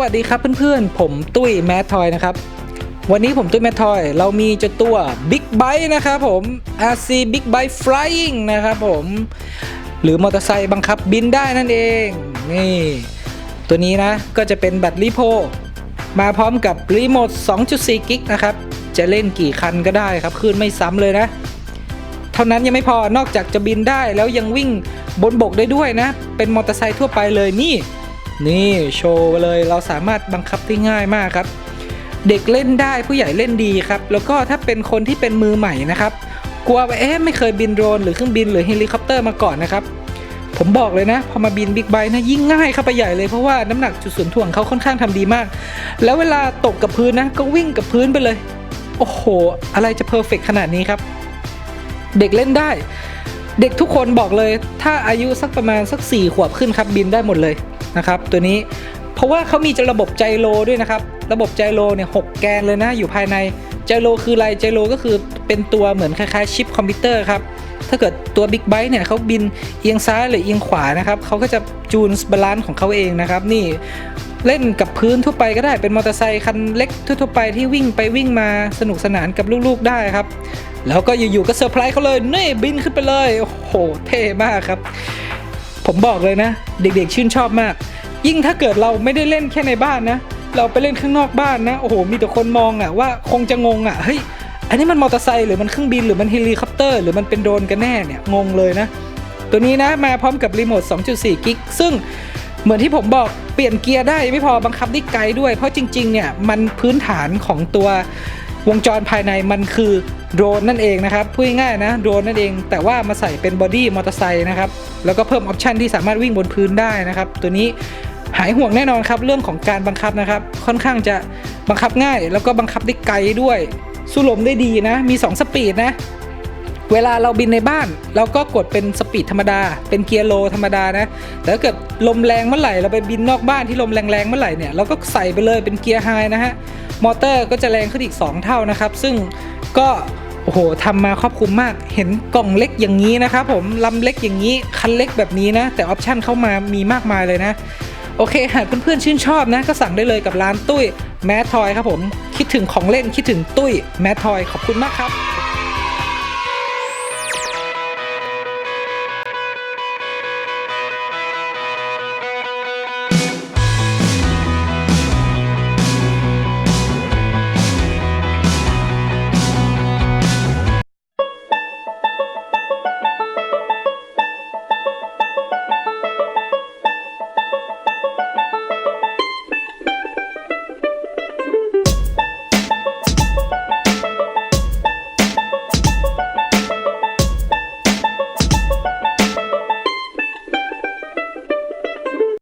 วัสดีครับเพื่อนๆ ผมตุ้ยแมททอยนะครับ วันนี้ผมตุ้ยแมททอย เรามีเจ้าตัว Big Bike นะครับผม RC Big Bike Flying นะครับผม หรือมอเตอร์ไซค์บังคับบินได้นั่นเอง นี่ ตัวนี้นะ ก็จะเป็นแบตลิโพ มาพร้อมกับรีโมท 2.4 กิกนะครับ จะเล่นกี่คันก็ได้ครับคลื่นไม่ซ้ำเลยนะ เท่านั้นยังไม่พอนอกจากจะบินได้แล้วยังวิ่งบนบกได้ด้วยนะ เป็นมอเตอร์ไซค์ทั่วไปเลยนี่ นี่โชว์เลยเราสามารถบังคับได้ง่ายมากครับ เด็กเล่นได้ผู้ใหญ่เล่นดีครับ แล้วก็ถ้าเป็นคนที่เป็นมือใหม่นะครับ กลัวว่าเอ๊ะไม่เคยบินโดรนหรือเครื่องบินหรือเฮลิคอปเตอร์มาก่อนนะครับ ผมบอกเลยนะ พอมาบินบิ๊กไบค์นะยิ่งง่ายเข้าไปใหญ่เลยเพราะว่าน้ำหนักจุดศูนย์ถ่วงเขาค่อนข้างทำดีมาก แล้วเวลาตกกับพื้นนะก็วิ่งกับพื้นไปเลย โอ้โห อะไรจะเพอร์เฟกขนาดนี้ครับ เด็กเล่นได้เด็กทุกคนบอกเลย ถ้าอายุสักประมาณสัก4ขวบขึ้นครับบินได้หมดเลย นะครับตัวนี้เพราะว่าเขามีระบบไจโรด้วยนะครับ ระบบไจโรเนี่ยหกแกนเลยนะอยู่ภายในไจโรคืออะไรไจโรก็คือเป็นตัวเหมือนคล้ายๆชิปคอมพิวเตอร์ครับถ้าเกิดตัว Big b i t e เนี่ยเขาบินเอียงซ้ายหรือเอียงขวานะครับเขาก็จะจูนบาลานซ์ของเขาเองนะครับ นี่เล่นกับพื้นทั่วไปก็ได้เป็นมอเตอร์ไซค์คันเล็กทั่วๆไปที่วิ่งไปวิ่งมาสนุกสนานกับลูกๆได้ครับ แล้วก็อยู่ๆก็เซอร์ไพรส์เขาเลยนี่บินขึ้นไปเลยโอ้โหเท่มากครับ ผมบอกเลยนะ เด็กๆชื่นชอบมาก ยิ่งถ้าเกิดเราไม่ได้เล่นแค่ในบ้านนะ เราไปเล่นข้างนอกบ้านนะ โอ้โห มีแต่คนมองอะว่าคงจะงงอะเฮ้ย อันนี้มันมอเตอร์ไซค์หรือมันเครื่องบินหรือมันเฮลิคอปเตอร์หรือมันเป็นโดรนกันแน่เนี่ย งงเลยนะ ตัวนี้นะมาพร้อมกับรีโมท 2.4 กิก ซึ่งเหมือนที่ผมบอกเปลี่ยนเกียร์ได้ไม่พอบังคับได้ไกลด้วย เพราะจริงๆเนี่ยมันพื้นฐานของตัววงจรภายในมันคือโดรนนั่นเองนะครับพูดง่ายๆนะโดรนนั่นเอง แต่ว่ามาใส่เป็นบอดี้มอเตอร์ไซค์นะครับ แล้วก็เพิ่มออปชันที่สามารถวิ่งบนพื้นได้นะครับ ตัวนี้ หายห่วงแน่นอนครับ เรื่องของการบังคับนะครับ ค่อนข้างจะบังคับง่าย แล้วก็บังคับได้ไกลด้วยสู้ลมได้ดีนะ มี 2 สปีดนะ เวลาเราบินในบ้าน เราก็กดเป็นสปีดธรรมดา เป็นเกียร์โลธรรมดานะแต่ถ้าเกิดลมแรงเมื่อไหร่เราไปบินนอกบ้านที่ลมแรงๆเมื่อไหร่เนี่ยเราก็ใส่ไปเลยเป็นเกียร์ไฮนะฮะมอเตอร์ก็จะแรงขึ้นอีก 2 เท่านะครับ ซึ่งก็โอ้โหทำมาครอบคลุมมาก เห็นกล่องเล็กอย่างนี้นะครับผมลำเล็กอย่างนี้ คันเล็กแบบนี้นะ แต่ออปชั่นเข้ามามีมากมายเลยนะ โอเคหากเพื่อนๆชื่นชอบนะ ก็สั่งได้เลยกับร้านตุ้ยแมททอยครับผม คิดถึงของเล่นคิดถึงตุ้ยแมททอยขอบคุณมากครับ